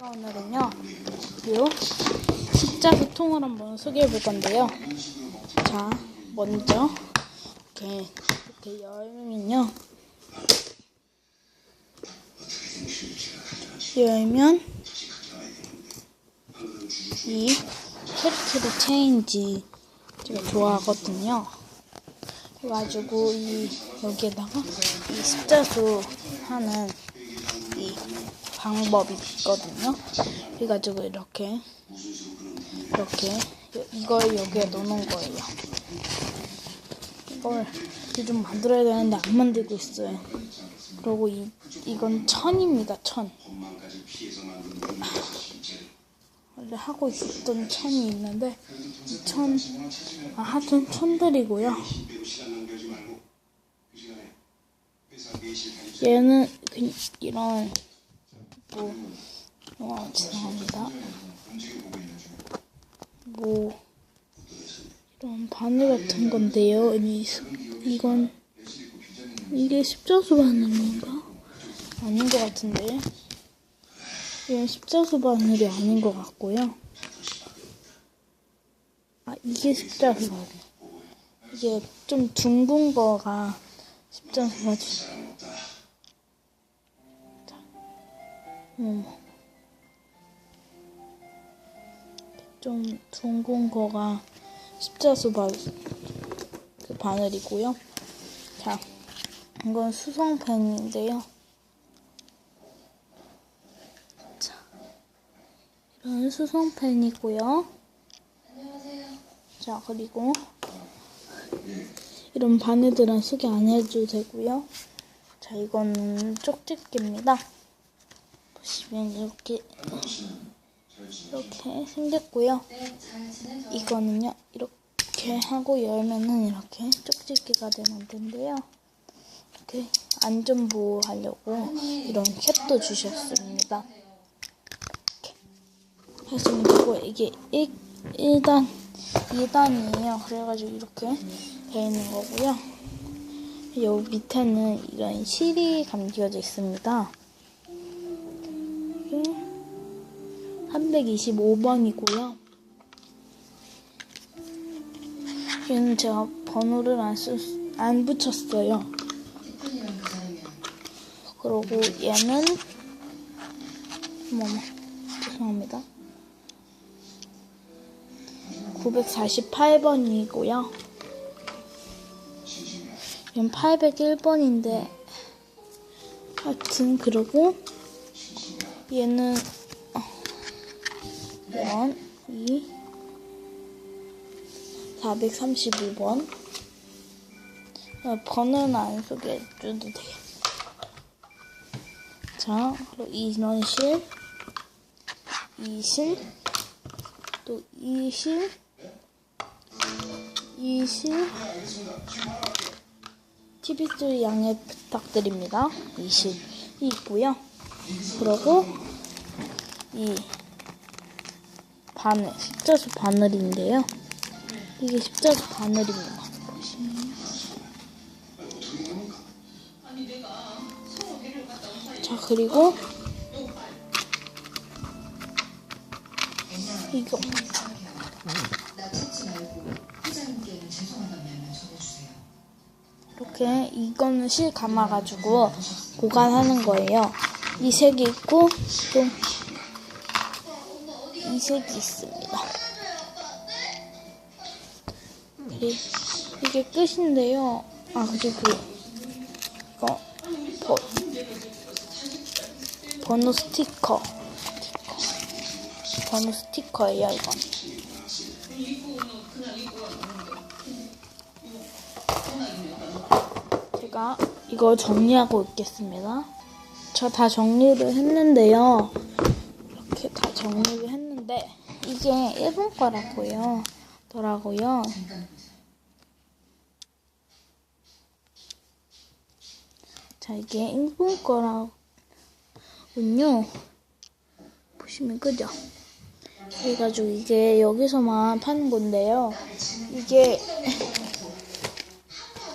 오늘은요, 요 십자수 통을 한번 소개해 볼 건데요. 자, 먼저 이렇게 이렇게 열면요, 열면 이 캐릭터를 체인지 제가 좋아하거든요. 그래가지고 이 여기에다가 이 십자수 하는 이 방법이 있거든요. 그래가지고 이렇게 이렇게 이걸 여기에 넣는 거예요. 이걸 좀 만들어야 되는데 안 만들고 있어요. 그리고 이 이건 천입니다. 천. 원래 하고 있었던 천이 있는데 이 천, 아 하여튼 천들이고요. 얘는 그, 이런 뭐, 어, 죄송합니다. 뭐, 이런 바늘 같은 건데요. 이, 이건, 이게 십자수 바늘인가? 아닌 것 같은데. 이건 십자수 바늘이 아닌 것 같고요. 아, 이게 십자수 바늘. 이게 좀 둥근 거가 십자수 바늘. 음. 좀 둥근 거가 십자수 바, 그 바늘이고요. 자, 이건 수성펜인데요. 자, 이런 수성펜이고요. 자, 그리고 이런 바늘들은 소개 안 해도 되고요. 자, 이거는 쪽집게입니다. 보시면 이렇게 이렇게 생겼고요. 이거는요 이렇게 하고 열면은 이렇게 쪽집게가 되는 텐데요. 이렇게 안전 보호 하려고 이런 캡도 주셨습니다. 이렇게 되고 이게 1, 1단, 2단이에요. 그래가지고 이렇게 돼 있는 거고요. 요 밑에는 이런 실이 감겨져 있습니다. 325번이고요. 얘는 제가 번호를 안, 쓰, 안 붙였어요. 그리고 얘는 뭐뭐 죄송합니다. 948번이고요. 얘는 801번인데 하여튼 그리고 얘는 이런 이 432번 번호는 안 소개해줘도 돼요. 자, 그리고 이런 실, 이 실, 또 이 실, 이 실, TV 소리 양해 부탁드립니다. 이 실 이 있고요. 그리고 이 바늘, 십자수 바늘인데요. 이게 십자수 바늘입니다. 보시면. 자, 그리고 이거. 이렇게 이거는 실 감아가지고 보관하는 거예요. 이 색이 있고 또 이 색이 있습니다. 그리고 이게 끝인데요. 아 그리고 이거 버, 번호 스티커. 스티커. 번호 스티커예요 이건. 제가 이거 정리하고 있겠습니다. 저 다 정리를 했는데요. 이렇게 다 정리를 했는데 이게 일본 거라고요. 더라고요. 자 이게 일본 거라군요. 보시면 그죠? 그래가지고 이게 여기서만 파는 건데요. 이게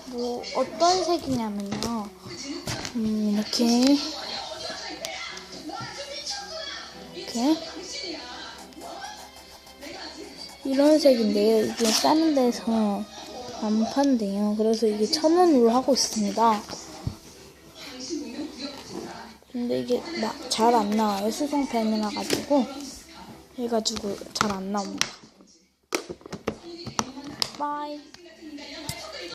뭐 어떤 색이냐면요. 음, 이렇게 이렇게 이런 색인데요. 이게 다른 데서 안 판대요. 그래서 이게 천 원으로 하고 있습니다. 근데 이게 잘 안 나와요. 수성펜이라 가지고 해가지고 잘 안 나옵니다. 바이.